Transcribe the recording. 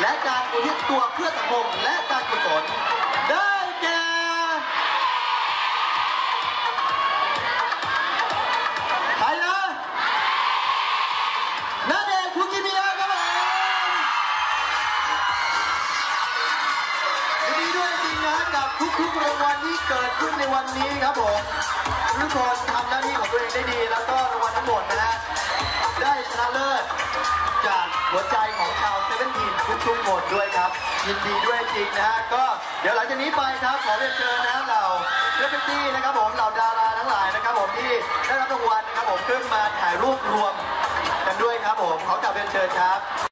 และการอุทิศตัวเพื่อสังคมและการกุศลได้แก่ใครนะนาเดชน์คุกิมิยะครับผมยินดีด้วยจริงนะกับทุกๆรางวัลที่เกิดขึ้นในวันนี้ครับผมทุกคนทำหน้าที่ของตัวเองได้ดี แล้วก็รางวัลทั้งหมดนะฮะได้ชนะเลิศจากหัวใจ ด้วยครับยินดีด้วยจริงนะฮะก็เดี๋ยวหลังจากนี้ไปครับขอเรียนเชิญนะเหล่าเซเว่นทีนะครับผมเหล่าดาราทั้งหลายนะครับผมที่ได้รับรางวัลนะครับผมขึ้นมาถ่ายรูปรวมกันด้วยครับผมขอกลับเรียนเชิญครับ